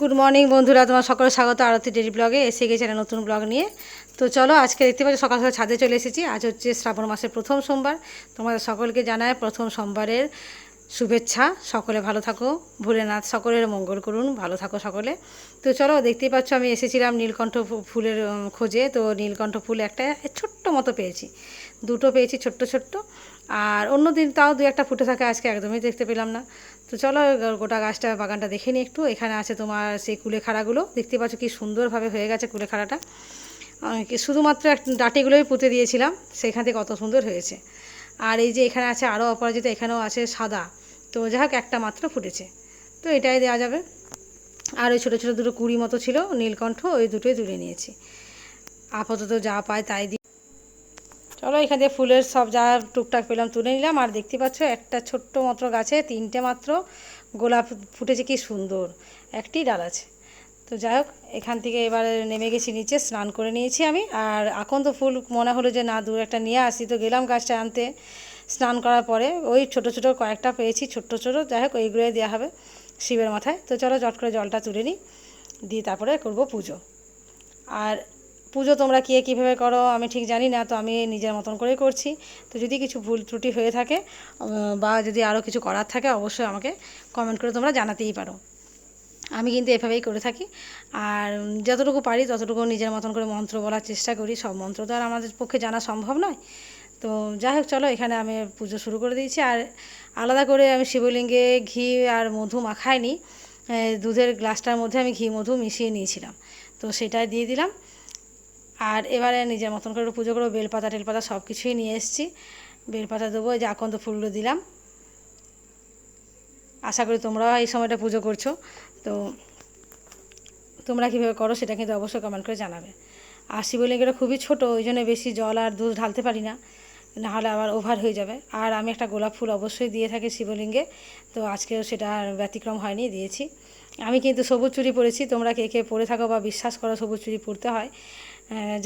Good morning বন্ধুরা। তোমার সকলে স্বাগত আরতি ডেলি ব্লগে এসে গেছে একটা নতুন ব্লগ নিয়ে। তো চলো, আজকে দেখতে পাচ্ছি, সকাল সকাল ছাদে চলে এসেছি। আজ হচ্ছে শ্রাবণ মাসের প্রথম সোমবার। তোমাদের সকলকে জানায় প্রথম সোমবারের শুভেচ্ছা। সকলে ভালো থাকো। ভোলেনাথ সকলের মঙ্গল করুন। ভালো থাকো সকলে। তো চলো, দেখতেই পাচ্ছ, আমি এসেছিলাম নীলকণ্ঠ ফুলের খোঁজে। তো নীলকণ্ঠ ফুল একটা ছোট্ট মতো পেয়েছি। দুটো পেয়েছি ছোট্ট ছোট্ট। আর অন্য দিন তাও দু একটা ফুটে থাকে আজকে একদমই দেখতে পেলাম না। তো চলো গোটা গাছটা, বাগানটা দেখে নিই একটু। এখানে আছে তোমার সেই কুলেখাড়াগুলো দেখতে পাচ্ছ কি সুন্দরভাবে হয়ে গেছে কুলেখাড়াটা শুধুমাত্র এক ডাটিগুলোই পুঁতে দিয়েছিলাম সেখান থেকে কত সুন্দর হয়েছে। আর এই যে এখানে আছে আরও অপরাজিত, এখানেও আছে সাদা। তো যাই হোক, একটা মাত্র ফুটেছে। তো এটাই দেওয়া যাবে। আর ওই ছোটো ছোটো দুটো কুড়ি মতো ছিল, নীলকণ্ঠ, ওই দুটোই তুলে নিয়েছি। আপাতত যা পায় তাই চলো, এখান থেকে ফুলের সব যা টুকটাক পেলাম তুলে নিলাম। আর দেখতে পাচ্ছ, একটা ছোট্ট মাত্র গাছে, তিনটে মাত্র গোলাপ ফুটেছে, কি সুন্দর। একটি ডাল আছে। তো যাই হোক, এখান থেকে এবার নেমে গেছি, নিচে স্নান করে নিয়েছি আমি। আর এখন তো ফুল মনে হলো যে, না, দূর একটা নিয়ে আসি। তো গেলাম গাছটা আনতে। স্নান করার পরে ওই ছোট ছোট কয়েকটা পেয়েছি, ছোট্ট ছোট। যাই হোক ওইগুলোই দেওয়া হবে শিবের মাথায়। তো চলো, চট করে জলটা তুলে নিই। দিয়ে তারপরে করব পুজো। আর পুজো তোমরা কে কীভাবে করো, আমি ঠিক জানি না, তো আমি নিজের মতন করেই করছি। তো যদি কিছু ভুল ত্রুটি হয়ে থাকে বা যদি আরও কিছু করার থাকে, অবশ্যই আমাকে কমেন্ট করে তোমরা জানাতেই পারো। আমি কিন্তু এভাবেই করে থাকি। আর যতটুকু পারি, ততটুকু নিজের মতন করে মন্ত্র বলার চেষ্টা করি। সব মন্ত্র তো আর আমাদের পক্ষে জানা সম্ভব নয়। তো যাই হোক, চলো, এখানে আমি পুজো শুরু করে দিয়েছি। আর আলাদা করে আমি শিবলিঙ্গে ঘি আর মধু মাখাইনি। দুধের গ্লাসটার মধ্যে আমি ঘি মধু মিশিয়ে নিয়েছিলাম। তো সেটাই দিয়ে দিলাম। আর এবারে নিজের মতন করে পুজো করব বেলপাতা টেলপাতা সব কিছুই নিয়ে এসেছি। বেলপাতা দেবো যে আকন্দ ফুলগুলো দিলাম। আশা করি তোমরাও এই সময়টা পুজো করছ। তো তোমরা কীভাবে করো সেটা কিন্তু অবশ্যই কমেন্ট করে জানাবে। আর শিবলিঙ্গটা খুবই ছোট, ওই জন্য বেশি জল আর দুধ ঢালতে পারি না। নাহলে আবার ওভার হয়ে যাবে। আর আমি একটা গোলাপ ফুল অবশ্যই দিয়ে থাকি শিবলিঙ্গে। তো আজকেও সেটা ব্যতিক্রম হয়নি, দিয়েছি। আমি কিন্তু সবুজ চুড়ি পরেছি। তোমরা কে কে পরে থাকো বা বিশ্বাস করো সবুজ চুরি পরতে হয়।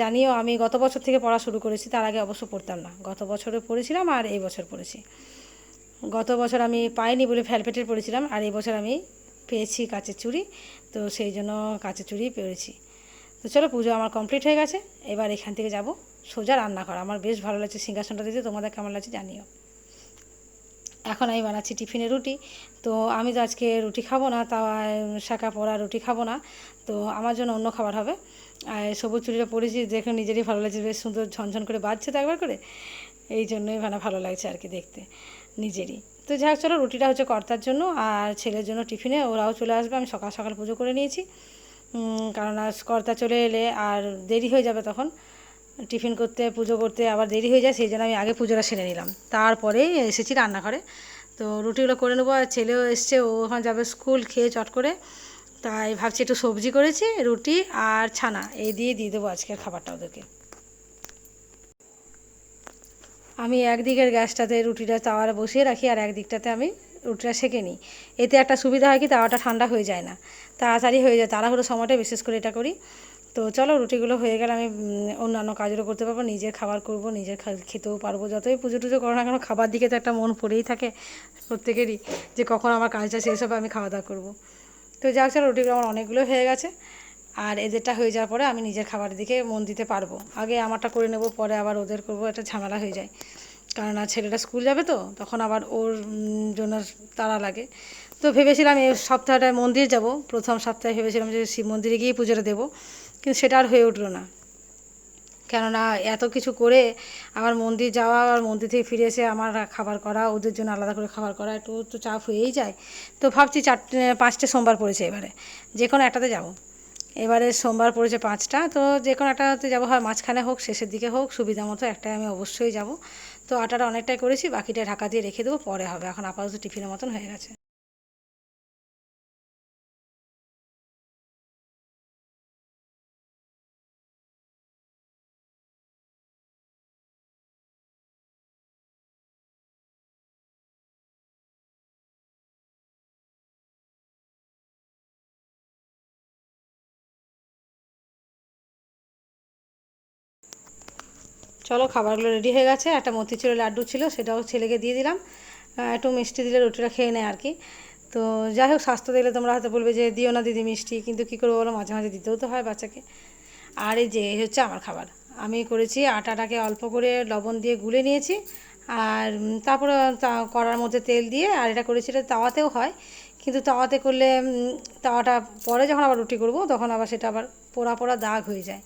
জানিও আমি গত বছর থেকে পড়া শুরু করেছি, তার আগে অবশ্য পড়তাম না। গত বছরে পড়েছিলাম আর এই বছর পড়েছি। গত বছর আমি পাইনি বলে ফ্যালপেটের পড়েছিলাম, আর এই বছর আমি পেয়েছি কাঁচের চুড়ি, তো সেই জন্য কাঁচের চুড়ি পেয়েছি তো চলো, পুজো আমার কমপ্লিট হয়ে গেছে, এবার এখান থেকে যাব সোজা রান্না করা আমার বেশ ভালো লাগছে সিংহাসনটা দিতে তোমাদের কেমন লাগছে জানিও। এখন আমি বানাচ্ছি টিফিনে রুটি, তো আমি তো আজকে রুটি খাব না তা শাঁকা পড়া রুটি খাব না, তো আমার জন্য অন্য খাবার হবে। আর সবুজ চুড়িটা পরেছি, দেখে নিজেরই ভালো লাগছে, বেশ সুন্দর ঝনঝন করে বাজছে তো একবার করে। এই জন্যই মানে ভালো লাগছে আর কি দেখতে, নিজেরই। তো যাই হোক চলো রুটিটা হচ্ছে কর্তার জন্য আর ছেলের জন্য টিফিনে, ওরাও চলে আসবে, আমি সকাল সকাল পুজো করে নিয়েছি। কারণ আজ কর্তা চলে এলে আর দেরি হয়ে যাবে তখন। টিফিন করতে, পুজো করতে আবার দেরি হয়ে যায়, সেই জন্য আমি আগে পুজোটা সেরে নিলাম। তারপরেই এসেছি রান্নাঘরে। তো রুটিগুলো করে নেব, আর ছেলেও এসছে, ও ওখানে যাবে স্কুল, খেয়ে চট করে তাই ভাবছি একটু সবজি করেছি, রুটি আর ছানা, এই দিয়ে দিয়ে দেবো আজকের খাবারটা ওদেরকে। আমি একদিকের গ্যাসটাতে রুটিটা, তাওয়ারে বসিয়ে রাখি আর একদিকটাতে আমি রুটিটা সেঁকে নিই। এতে একটা সুবিধা হয় কি, তাওয়াটা ঠান্ডা হয়ে যায় না, তাড়াতাড়ি হয়ে যায়। তাড়াহুড়ো সময়টা বিশেষ করে এটা করি। তো চলো, রুটিগুলো হয়ে গেলে আমি অন্যান্য কাজগুলো করতে পারব, নিজের খাবার করব, নিজের খেতেও পারব। যতই পুজো টুজো করো না কেন, খাবার দিকে তো একটা মন পড়েই থাকে প্রত্যেকেরই, যে কখন আমার কাজটা শেষ হবে, আমি খাওয়া দাওয়া করব। তো যাক, চলো, রুটিগুলো আমার অনেকগুলো হয়ে গেছে। আর এদেরটা হয়ে যাওয়ার পরে আমি নিজের খাবারের দিকে মন দিতে পারব। আগে আমারটা করে নেব, পরে আবার ওদের করব, একটা ঝামেলা হয়ে যায়। কারণ ছেলেটা স্কুল যাবে তো, তখন আবার ওর জন্য তাড়া লাগে। তো ভেবেছিলাম এই সপ্তাহটায় মন্দির যাব। প্রথম সপ্তাহে ভেবেছিলাম যে শিব মন্দিরে গিয়ে পুজোটা দেবো। কিন্তু সেটা আর হয়ে উঠল না। কেননা এত কিছু করে আমার মন্দির যাওয়া আর মন্দির থেকে ফিরে এসে আমার খাবার করা, ওদের জন্য আলাদা করে খাবার করা একটু তো চাপ হয়েই যায়। তো ভাবছি চারটে, পাঁচটে সোমবার পড়েছে এবারে। যে কোনো একটাতে যাব। এবারে সোমবার পড়েছে পাঁচটা, তো যে কোনো একটাতে যাব, হয় মাঝখানে হোক, শেষের দিকে হোক, সুবিধা মতো একটাই আমি অবশ্যই যাব। তো আটাটা অনেকটাই করেছি, বাকিটা ঢাকা দিয়ে রেখে দেবো, পরে হবে। এখন আপাতত টিফিনের মতন হয়ে গেছে। চলো, খাবারগুলো রেডি হয়ে গেছে। একটা মতিচুরের লাড্ডু ছিল, সেটাও ছেলেকে দিয়ে দিলাম। একটু মিষ্টি দিলে রুটিটা খেয়ে নেয় আর কি। তো যাই হোক, স্বাস্থ্য দেখলে তোমরা হয়তো বলবে যে, দিও না দিদি মিষ্টি, কিন্তু কী করব বলো, মাঝে মাঝে দিতেও তো হয় বাচ্চাকে। আর এই যে হচ্ছে আমার খাবার। আমি করেছি আটাটাকে অল্প করে লবণ দিয়ে গুলে নিয়েছি। আর তারপরে তা- কড়ার মধ্যে তেল দিয়ে, আর এটা করেছি এটা তাওয়াতেও হয়। কিন্তু তাওয়াতে করলে তাওয়াটা পরে যখন আবার রুটি করব, তখন আবার সেটা আবার পোড়া পোড়া দাগ হয়ে যায়।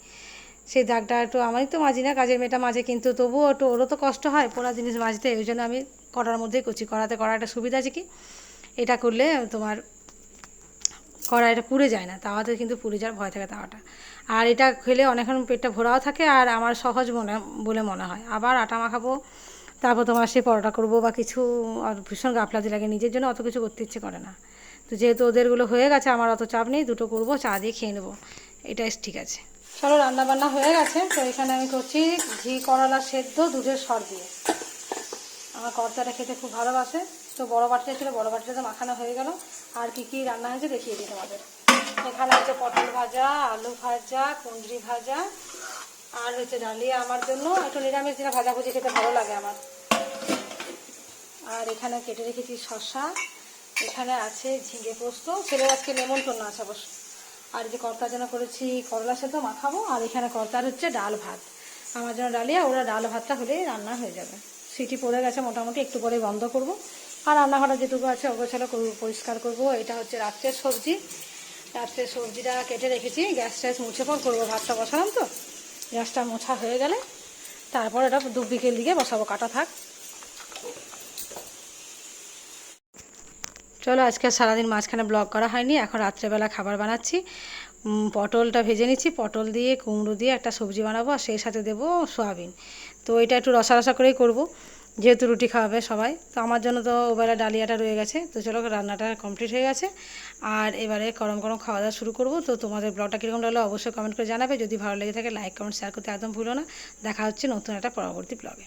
সেই দাগটা একটু আমারই তো মাজি না, কাজের মেয়েটা মাঝে, কিন্তু তবুও একটু ওরও তো কষ্ট হয় পোড়া জিনিস মাজতে ওই জন্য আমি কড়ার মধ্যেই করছি। কড়াতে করা একটা সুবিধা আছে কি? এটা করলে তোমার কড়াইটা পুড়ে যায় না, তাওয়াতে কিন্তু পুড়ে যাওয়ার ভয় থাকে তাওয়াটা। আর এটা খেলে অনেকক্ষণ পেটটা ভরাও থাকে আর আমার সহজ মনে, বলে মনে হয়। আবার আটা মাখাবো, তারপর তোমার সে পরোটা করব বা কিছু আর ভীষণ গাফলাতি লাগে, নিজের জন্য অত কিছু করতে ইচ্ছে করে না। তো যেহেতু ওদেরগুলো হয়ে গেছে, আমার অত চাপ নেই, দুটো করব, চা দিয়ে খেয়ে নেব। এটাই ঠিক আছে। চলো রান্না বান্না হয়ে গেছে, তো এখানে আমি করছি ঘি, করলা সেদ্ধ, দুধের সর দিয়ে। আমার কর্তাটা খেতে খুব ভালোবাসে, তো বড় বাটিটা ছিল, বড় বাটিটা তো মাখানো হয়ে গেল। আর কি কি রান্না হয়েছে দেখিয়ে দিই তোমাদের। এখানে আছে পটল ভাজা, আলু ভাজা, কুঁদরি ভাজা, আর হচ্ছে ডালিয়া আমার জন্য। একটু নিরামিষ দিনে ভাজাভুজি খেতে ভালো লাগে আমার। আর এখানে কেটে রেখেছি শসা। এখানে আছে ঝিঙে পোস্ত। ছেলের আজকে নেমন্তন্ন আছে অবশ্য। আর যে কর্তার জন্য করেছি করলা সেদ্ধ মাখাবো, আর এখানে কর্তার হচ্ছে ডাল ভাত। আমার জন্য ডালিয়া, ওরা ডাল ভাতটা হলেই রান্না হয়ে যাবে। সিটি পড়ে গেছে মোটামুটি, একটু পরে বন্ধ করব। আর রান্নাঘরটা যেটুকু আছে, অগোছালো পরিষ্কার করব। এটা হচ্ছে রাত্রের সবজি। রাত্রের সবজিটা কেটে রেখেছি, গ্যাস ট্যাস মুছে পর করব, ভাতটা বসালাম তো। গ্যাসটা মোছা হয়ে গেলে, তারপর এটা দু বিকেল দিকে বসাবো, কাটা থাক। চলো আজকে সারাদিন মাঝখানে ব্লগ করা হয়নি, এখন রাত্রেবেলা খাবার বানাচ্ছি। পটলটা ভেজে নিচ্ছি, পটল দিয়ে, কুমড়ো দিয়ে একটা সবজি বানাবো আর সেই সাথে দেবো সোয়াবিন। তো এটা একটু রসা রসা করেই করব, যেহেতু রুটি খাওয়াবে সবাই। তো আমার জন্য তো ওবেলা ডালিয়াটা রয়ে গেছে, তো চলো রান্নাটা কমপ্লিট হয়ে গেছে। আর এবারে গরম গরম খাওয়া দাওয়া শুরু করব। তো তোমাদের ব্লগটা কীরকম লাগল অবশ্যই কমেন্ট করে জানাবে। যদি ভালো লেগে থাকে লাইক কমেন্ট শেয়ার করতে একদম ভুলো না। দেখা হচ্ছে নতুন একটা পরবর্তী ব্লগে